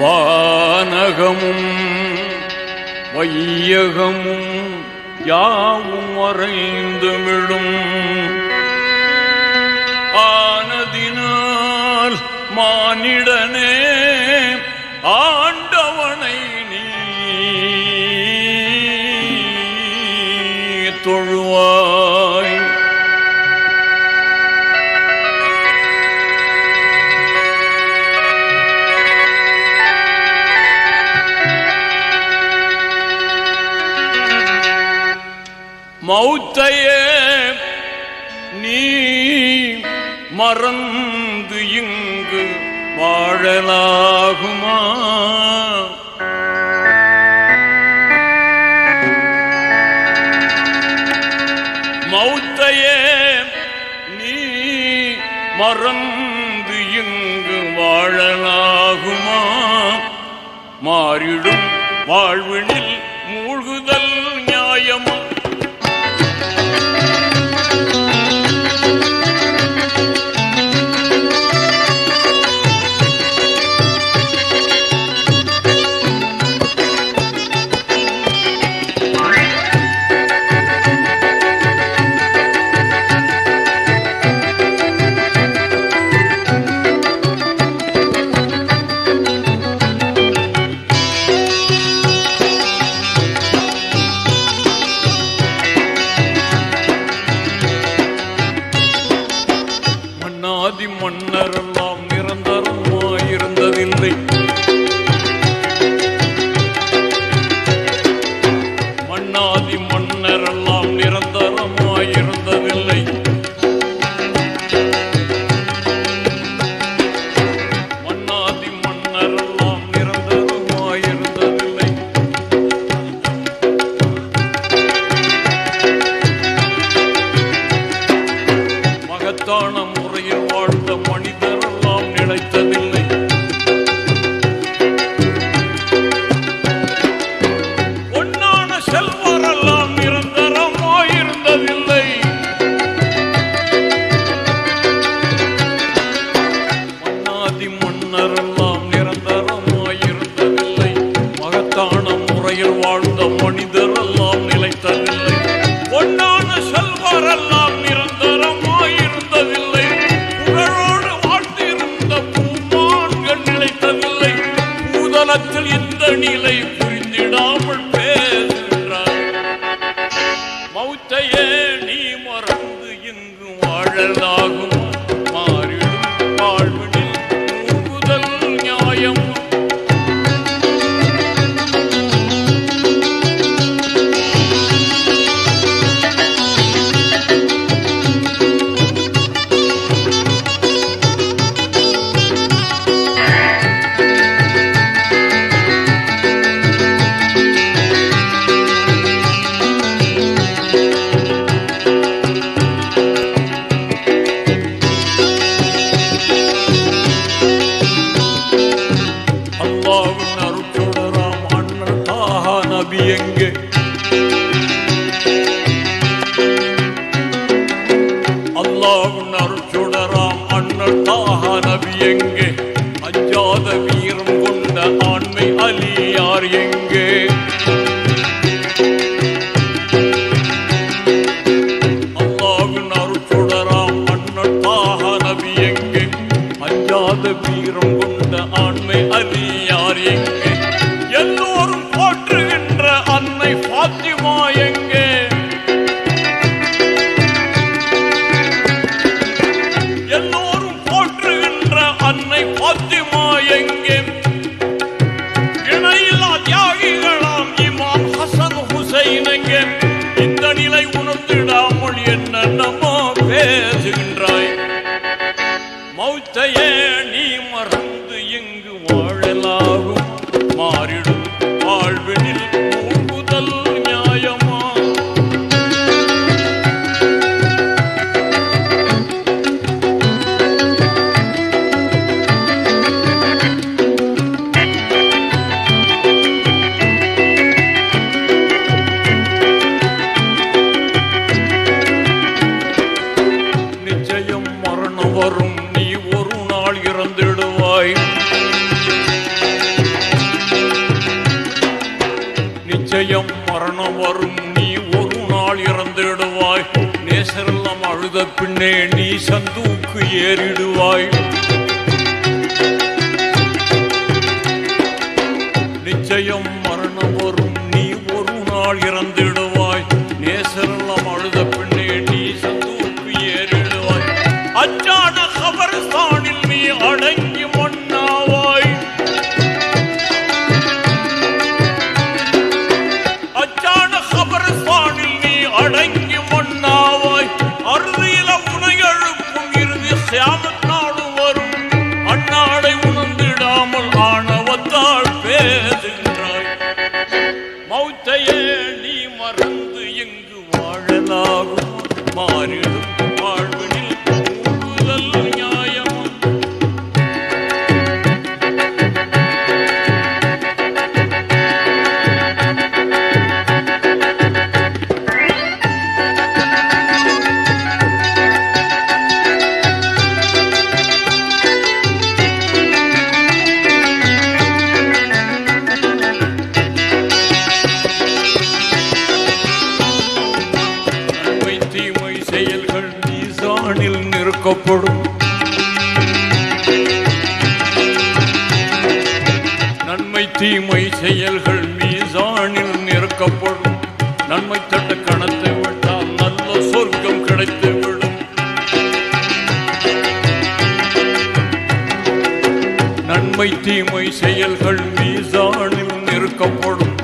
வானகமும் வையகமும் யாவும் வரைந்து மிழும் ஆனதினால் மானிடனே மௌத்தையே நீ மறந்து இங்கு வாழலாகுமா? மௌத்தையே நீ மறந்து இங்கு வாழலாகுமா? மாறிடும் வாழ்வினில் மூழ்குதல் செல்வரெல்லாம் நிரந்தரமோ இருந்ததில்லை மன்னாதி மன்னரெல்லாம் நிரந்தரமோ முறையில் வாழ்ந்த மனிதரெல்லாம் நிலைத்ததில்லை. மூச்சையே நீ மறந்து இங்கு வாழலாகும் நிச்சயம் மரணம் வரும். நீ ஒரு நாள் இறந்துடுவாய். நேசரெல்லாம் அழுத பின்னே நீ சந்தூக்கு ஏறிடுவாய். நிச்சயம் மரணம் வரும். நீ ஒரு நாள் இறந்துடுவாய். வாழ் வானில் நிறுக்கப்படும் நன்மை தீமை செயல்கள் மீசானில் நிறுக்கப்படும் நன்மை தட்டு கணத்தை விட்டால் நல்ல சொர்க்கம் கிடைத்து விடும். நன்மை தீமை செயல்கள் மீசானில் நிறுக்கப்படும்